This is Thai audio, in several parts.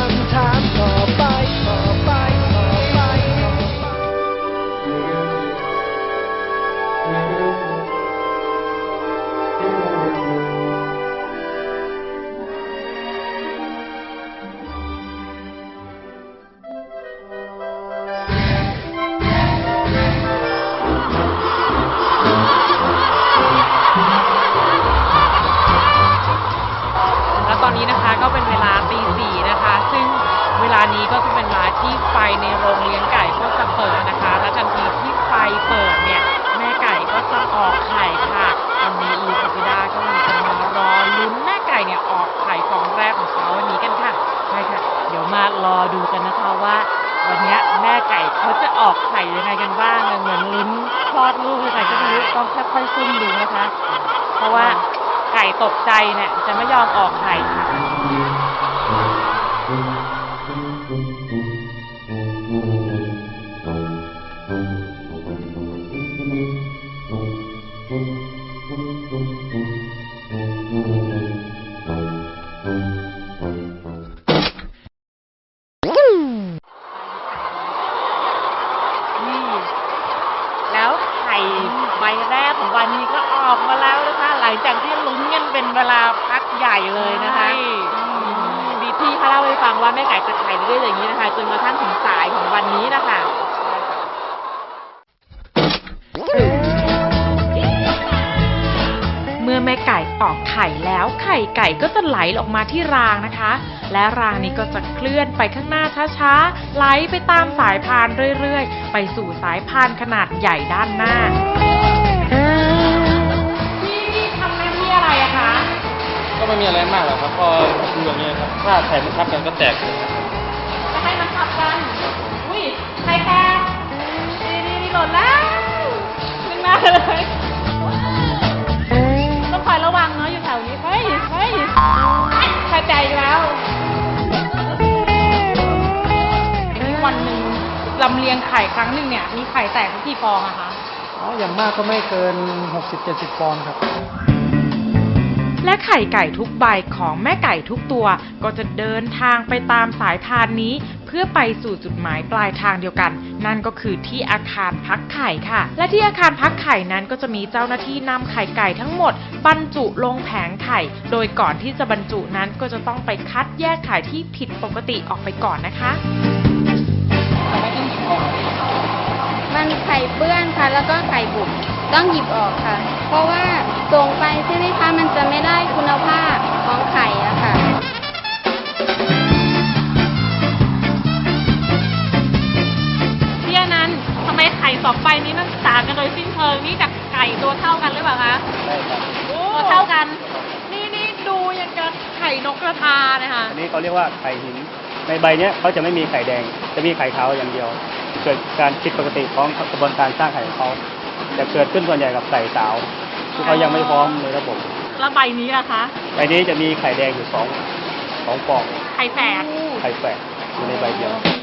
ำ ก็ไม่รู้ต้องค่อยๆซุ่มดูนะคะ เพราะว่าไก่ตกใจเนี่ยจะไม่ยอมออกไข่ค่ะ วันนี้ก็ออกมาแล้วนะคะ หลังจากที่ลุ้นกันเป็นเวลาพักใหญ่เลยนะคะอืมดีที่เขาเล่าให้ฟังว่าแม่ไก่จะไข่เรื่อยๆอย่างนี้นะคะ จนกระทั่งถึงสายของวันนี้นะคะเมื่อแม่ไก่ออกไข่แล้วไข่ไก่ก็จะไหลออกมาที่รางนะคะ และรางนี้ก็จะเคลื่อนไปข้างหน้าช้าๆไหลไปตามสายพานเรื่อยๆ ไปสู่สายพานขนาดใหญ่ด้านหน้า ไม่มีอะไรมากหรอกครับก็ดูอย่างนี้ยครับถ้าไข่มันทับกันก็แตกจะให้มันขับกัน อุ้ยไข่แตกนี่นี่นี่หล่นแล้วขึ้นมาเลยต้องคอยระวังเนาะอยู่แถวนี้เฮ้ยเฮ้ยไข่แตกอีกแล้วนี่วันหนึ่งลำเลียงไข่ครั้งหนึ่งเนี่ยมีไข่แตกสักกี่ฟองอะคะ อ๋อ อย่างมากก็ไม่เกิน 60-70 ฟองครับ และไข่ไก่ทุกใบของแม่ไก่ทุกตัว ก็จะเดินทางไปตามสายพานนี้ เพื่อไปสู่จุดหมายปลายทางเดียวกัน นั่นก็คือที่อาคารพักไข่ค่ะ และที่อาคารพักไข่นั้นก็จะมีเจ้าหน้าที่นำไข่ไก่ทั้งหมด บรรจุลงแผงไข่ โดยก่อนที่จะบรรจุนั้นก็จะต้องไปคัดแยกไข่ที่ผิดปกติออกไปก่อนนะคะ มันไข่เปื้อนค่ะ แล้วก็ไข่บุบต้องหยิบออกค่ะ เพราะว่าส่งไปใช่ไหมคะมันจะไม่ได้คุณภาพของไข่อะค่ะพี่อนันต์ทำไมไข่สองใบนี้มันต่างกันโดยสิ้นเชิงนี่จากไก่ตัวเท่ากันหรือเปล่าคะใช่ครับตัวเท่ากัน นี่นี่ดูยังกับไข่นกกระทานะคะอันนี้เขาเรียกว่าไข่หินในใบเนี้ยเขาจะไม่มีไข่แดง จะมีไข่ขาวอย่างเดียว เกิดการผิดปกติของกระบวนการสร้างไข่ของเขาจะเกิดขึ้นส่วนใหญ่กับไก่สาวที่เขายังไม่พร้อมในระบบแล้วใบนี้ล่ะคะใบนี้จะมีไข่แดงอยู่สองสองฟองไข่แฝดไข่แฝดอยู่ในใบเดียวข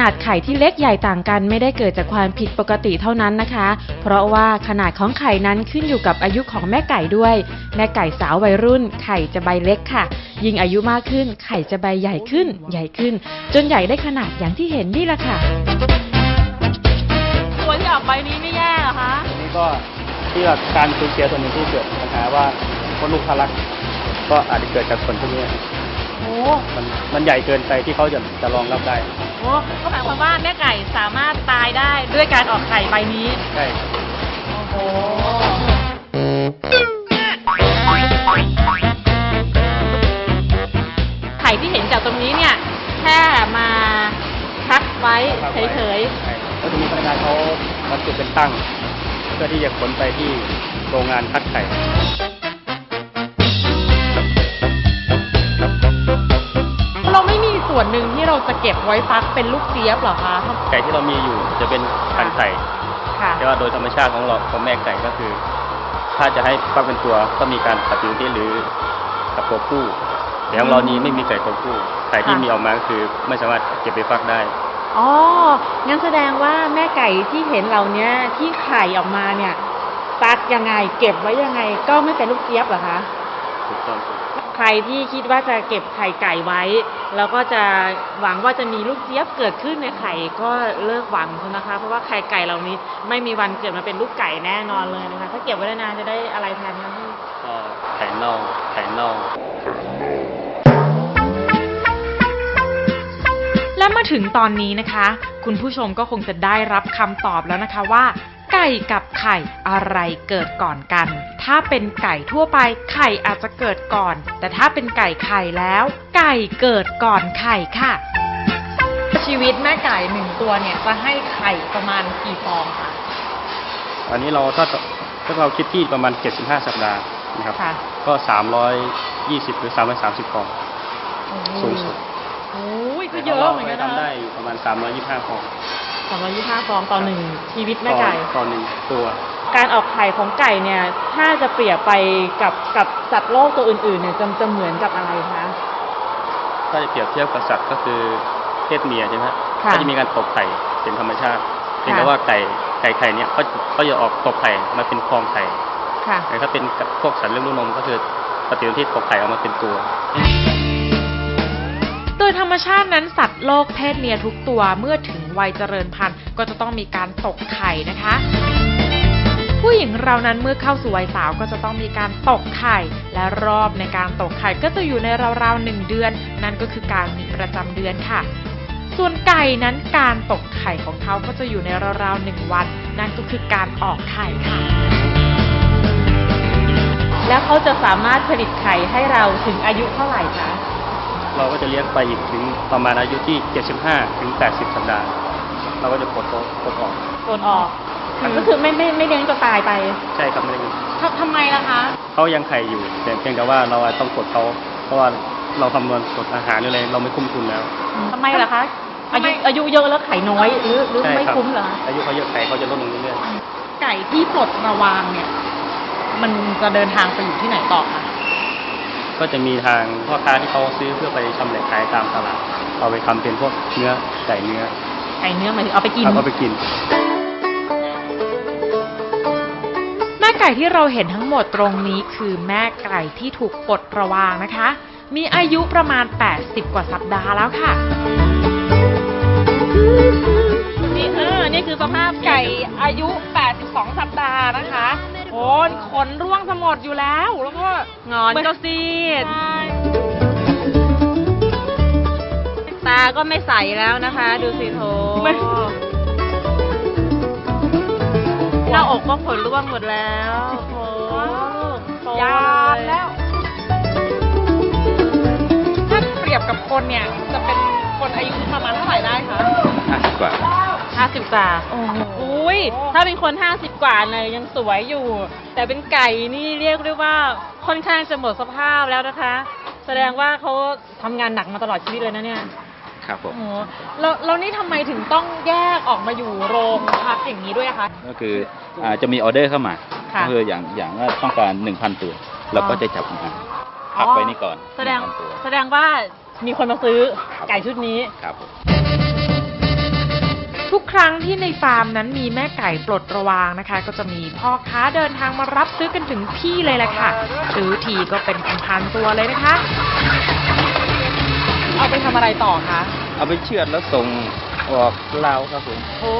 นาดไข่ที่เล็กใหญ่ต่างกันไม่ได้เกิดจากความผิดปกติเท่านั้นนะคะ เพราะว่าขนาดของไข่นั้นขึ้นอยู่กับอายุของแม่ไก่ด้วย แม่ไก่สาววัยรุ่น ไข่จะใบเล็กค่ะ ยิ่งอายุมากขึ้น ไข่จะใบใหญ่ขึ้น ใหญ่ขึ้น จนใหญ่ได้ขนาดอย่างที่เห็นนี่แหละค่ะตัวที่ออกใบนี้ไม่แย่เหรอคะอันนี้ก็ที่ว่าการสูญเสียส่วนหนึ่งที่เกิดปัญหาว่าคนลูกทะลักก็อาจจะเกิดจากส่วนพวกนี้โอ้มันมันใหญ่เกินไปที่เขาจะจะรองรับได้ โหก็หมายความว่าแม่ไก่สามารถตายได้ด้วยการออกไข่ใบนี้ ใช่โอ้โห ไข่ที่เห็นจากตรงนี้เนี่ยแค่มาพักไว้เฉยใช่แล้วจะมีพนักงานเขาบรรจุเป็นตั้ง เพื่อที่จะขนไปที่โรงงานคัดไข่ ส่วนหนึ่งที่เราจะเก็บไว้ฟักเป็นลูกเจี๊ยบเหรอคะ ไก่ที่เรามีอยู่จะเป็นพันธุ์ไข่ค่ะแต่ว่าโดยธรรมชาติของเราของแม่ไก่ก็คือ ถ้าจะให้ฟักเป็นตัวก็มีการตัดอยู่ที่หรือกับตัวผู้แต่ของเรานี้ไม่มีไก่ตัวผู้ไข่ที่ค่ะมีออกมาก็คือไม่สามารถเก็บไปฟักได้อ๋อ งั้นแสดงว่าแม่ไก่ที่เห็นเหล่านี้ที่ไข่ออกมาเนี่ย ฟักยังไง เก็บไว้ยังไง ก็ไม่เป็นลูกเจี๊ยบเหรอคะถูกต้องไข รที่คิดว่าจะเก็บไข่ไก่ไว้ แล้วก็จะหวังว่าจะมีลูกเจี๊ยบเกิดขึ้นในไข่ก็เลิกหวังเถอะนะคะ เพราะว่าไข่ไก่เหล่านี้ไม่มีวันเกิดมาเป็นลูกไก่แน่นอนเลยนะคะ ถ้าเก็บไว้นานๆจะได้อะไรแทนนะพี่ก็ไข่เน่าไข่เน่าและมาถึงตอนนี้นะคะ คุณผู้ชมก็คงจะได้รับคำตอบแล้วนะคะว่า ไก่กับไข่อะไรเกิดก่อนกัน ถ้าเป็นไก่ทั่วไปไข่อาจจะเกิดก่อน แต่ถ้าเป็นไก่ไข่แล้ว ไก่เกิดก่อนไข่ค่ะ ชีวิตแม่ไก่หนึ่งตัวเนี่ยจะให้ไข่ประมาณกี่ฟองคะอันนี้เราถ้าถ้าเราคิดที่ประมาณ 75 สัปดาห์นะครับ ค่ะ ก็ 320 หรือ 330 ฟอง สูงสุดโอ้ยก็เยอะเหมือนกันรานะ ทำได้อยู่ประมาณ 325 ฟอง สามร้อยยี่สิบห้าฟองต่อหนึ่งชีวิตแม่ไก่ต่อต่อหนึ่งตัว การออกไข่ของไก่เนี่ย ถ้าจะเปรียบไปกับกับสัตว์โลกตัวอื่นๆเนี่ยจะจะเหมือนกับอะไรคะ ถ้าจะเปรียบเทียบกับสัตว์ก็คือเพศเมียใช่ไหมฮะค่ะก็จะมีการตกไข่เป็นธรรมชาติเพียงแต่ค่ะ ว่าไก่ไก่ไข่เนี่ยเขาเขาจะออกตกไข่มาเป็นฟองไข่ค่ะ แต่ถ้าเป็นกับพวกสัตว์เลี้ยงลูกนมก็คือปฏิสนธิตกไข่ออกมาเป็นตัว โดยธรรมชาตินั้นสัตว์โลกเพศเมียทุกตัวเมื่อถึง วัยเจริญพันธุ์ก็จะต้องมีการตกไข่นะคะผู้หญิงเรานั้นเมื่อเข้าสู่วัยสาวก็จะต้องมีการตกไข่ และรอบในการตกไข่ก็จะอยู่ในราวๆหนึ่งเดือน นั่นก็คือการมีประจำเดือนค่ะ ส่วนไก่นั้นการตกไข่ของเขาก็จะอยู่ในราวๆหนึ่งวัน นั่นก็คือการออกไข่ค่ะ แล้วเขาจะสามารถผลิตไข่ให้เราถึงอายุเท่าไหร่คะเราก็จะเลี้ยงไปอีกถึงประมาณอายุที่ 75ถึง80 สัปดาห์ เราก็จะปลดเขาปลดออก โอนออกก็คือไม่ไม่ไม่เลี้ยงจนตายไปใช่ครับไม่ได้ทำทำไมล่ะคะ เขายังไข่อยู่แต่เพียงแต่ว่าเราต้องปลดเขาเพราะว่าเราคำนวณกดอาหารหรืออะไรเราไม่คุ้มทุนแล้วทำไมล่ะคะอายุอายุเยอะแล้วไข่น้อยหรือหรือใช่ไม่ครับคุ้มเหรอคะอายุเขาเยอะไข่เขาจะลดลงเรื่อยไก่ที่ปลดระวางเนี่ย มันจะเดินทางไปอยู่ที่ไหนต่อคะ ๆก็จะมีทางพ่อค้าที่เขาซื้อเพื่อไปชำแหละขายตามตลาดเอาไปทำเป็นพวกเนื้อไก่เนื้อ ไก่เนื้อหมายถึงเอาไปกินเอาไปกิน แม่ไก่ที่เราเห็นทั้งหมดตรงนี้คือแม่ไก่ที่ถูกปลดระวางนะคะ มีอายุประมาณ 80 กว่าสัปดาห์แล้วค่ะ นี่เออนี่คือสภาพไก่อายุ 82 สัปดาห์นะคะ โอ้ยขนร่วงสมดอยู่แล้ว แล้วก็งอนก็ซีด ตาก็ไม่ใสแล้วนะคะ ดูสิโถหน้าอกก็ขนร่วงหมดแล้วโถโตยามแล้ว ถ้าเปรียบกับคนเนี่ย จะเป็นคนอายุประมาณเท่าไหร่ได้คะ50กว่าห้าสิบกว่าอุ้ยถ้าเป็นคนห้าสิบกว่าเนี่ยยังสวยอยู่ แต่เป็นไก่นี่เรียกได้ว่าค่อนข้างจะหมดสภาพแล้วนะคะ แสดงว่าเขาทำงานหนักมาตลอดชีวิตเลยนะเนี่ย ครับผมโอ้โหแล้วแล้วนี่ทำไมถึงต้องแยกออกมาอยู่โรงพักอย่างนี้ด้วยอะคะ ก็คืออาจะมีออเดอร์เข้ามา ค่ะก็คืออย่างอย่างว่าต้องการ 1,000 ตัว เราก็จะจับมาพักไว้นี่ก่อนแสดง1,000ตัว แสดงว่ามีคนมาซื้อไก่ชุดนี้ ครับผม ทุกครั้งที่ในฟาร์มนั้นมีแม่ไก่ปลดระวางนะคะ ก็จะมีพ่อค้าเดินทางมารับซื้อกันถึงที่เลยแหละค่ะ ซื้อทีก็เป็นพันๆตัวเลยนะคะ เอาไปทำอะไรต่อคะ เอาไปเชือดแล้วส่งออกลาวครับผมโอ้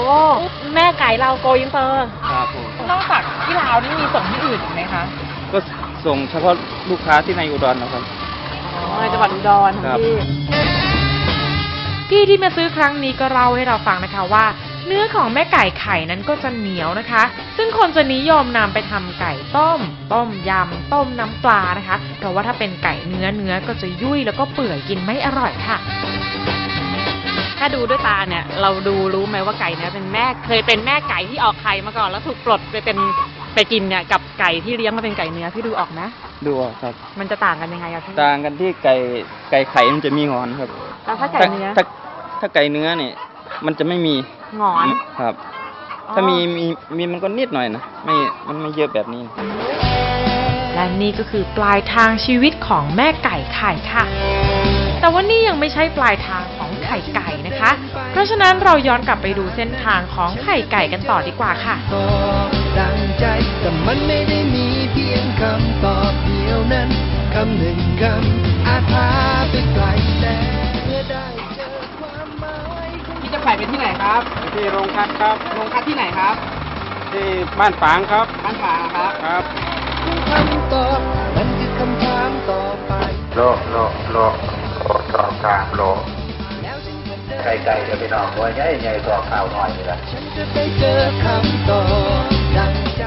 แม่ไก่เราโกอินเตอร์ครับผมนอกจากที่ลาวนี่มีส่งที่อื่นอีกไหมคะก็ส่งเฉพาะลูกค้าที่ในอุดรนะครับ อ๋อในจังหวัดอุดรครับ พี่ พี่ที่มาซื้อครั้งนี้ก็เล่าให้เราฟังนะคะว่า เนื้อของแม่ไก่ไข่นั้นก็จะเหนียวนะคะ ซึ่งคนจะนิยมนำไปทำไก่ต้ม ต้มยำ ต้มน้ำปลานะคะ เพราะว่าถ้าเป็นไก่เนื้อเนื้อก็จะยุ่ยแล้วก็เปื่อยกินไม่อร่อยค่ะถ้าดูด้วยตาเนี่ยเราดูรู้ไหมว่าไก่เนี่ยเป็นแม่เคยเป็นแม่ไก่ที่ออกไข่มาก่อนแล้วถูกปลดไปเป็นไปกินเนี่ยกับไก่ที่เลี้ยงมาเป็นไก่เนื้อพี่ดูออกนะดูออกครับ มันจะต่างกันยังไงอะพี่ต่างกันที่ไก่ไก่ไข่มันจะมีงอนครับแล้วถ้าไก่เนื้อถ้าถ้าไก่เนื้อเนี่ยมันจะไม่มี หงอน ครับ ถ้ามีมีมีมันก็นิดหน่อยนะ ไม่มันไม่เยอะแบบนี้ และนี่ก็คือปลายทางชีวิตของแม่ไก่ไข่ค่ะ แต่ว่านี่ยังไม่ใช่ปลายทางของไข่ไก่นะคะ เพราะฉะนั้นเราย้อนกลับไปดูเส้นทางของไข่ไก่กันต่อดีกว่าค่ะก็ดังใจแต่มันไม่ได้มีเพียงคำตอบเดียวนั้นคำหนึ่งคำอาจพาไปไกลแต่เมื่อได้เจอความหมายของพี่จะไผ่เป็นที่ไหนครับ ที่โรงคัดครับ โรงคัดที่ไหนครับ ที่บ้านฝางครับ บ้านฝางครับครับคำตอบมันคือคำถามต่อไปโลโลโลโลตอกกลางโลแล้วฉันก็เดินไกลๆจะไปนอกตัวใหญ่ใหญ่ตอกข้าวน้อยนี่แหละฉันจะได้เจอคำตอบดังใจ